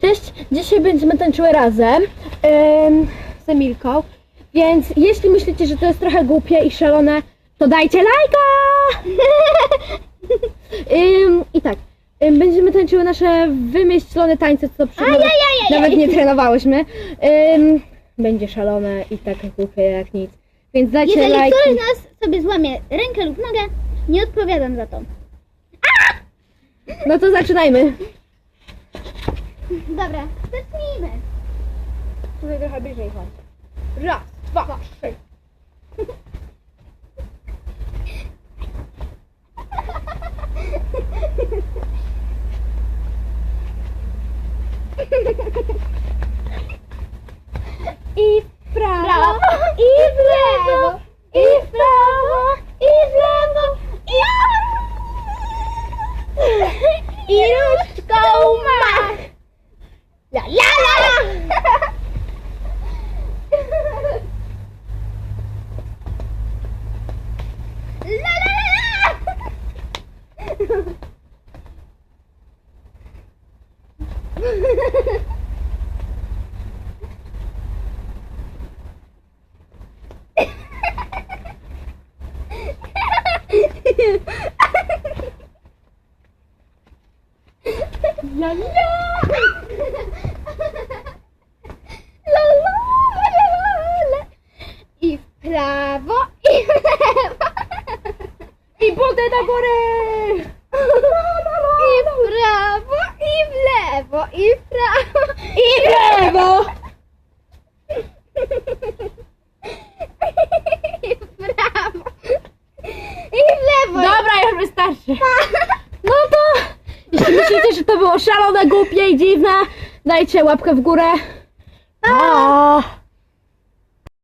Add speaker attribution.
Speaker 1: Cześć, dzisiaj będziemy tańczyły razem ym, z Emilką, więc jeśli myślicie, że to jest trochę głupie i szalone, to dajcie lajka! Ym, I tak, ym, będziemy tańczyły nasze wymyślone tańce, co przed nawet, nie trenowałyśmy. Ym, będzie szalone i tak głupie jak nic, więc dajcie
Speaker 2: Jeżeli
Speaker 1: lajki.
Speaker 2: ktoś z nas sobie złamie rękę lub nogę, nie odpowiadam za to.
Speaker 1: No to zaczynajmy.
Speaker 2: Dobra, zacznijmy.
Speaker 1: Tutaj trochę bliżej chodź. Raz, dwa, trzy. I w prawo,
Speaker 2: Prawo.
Speaker 1: i w lewo, i w prawo, i w lewo, i I różdżką mach. La la la!
Speaker 2: La la la la!
Speaker 1: La la!
Speaker 2: La la la la la. I w prawo, i w lewo.
Speaker 1: I budę do góry!
Speaker 2: I w prawo, i w lewo, i w prawo,
Speaker 1: I w lewo!
Speaker 2: i w prawo, i w lewo.
Speaker 1: Dobra, już wystarczy. No to, jeśli myślicie, że to było szalone, głupie i dziwne, dajcie łapkę w górę. Pa!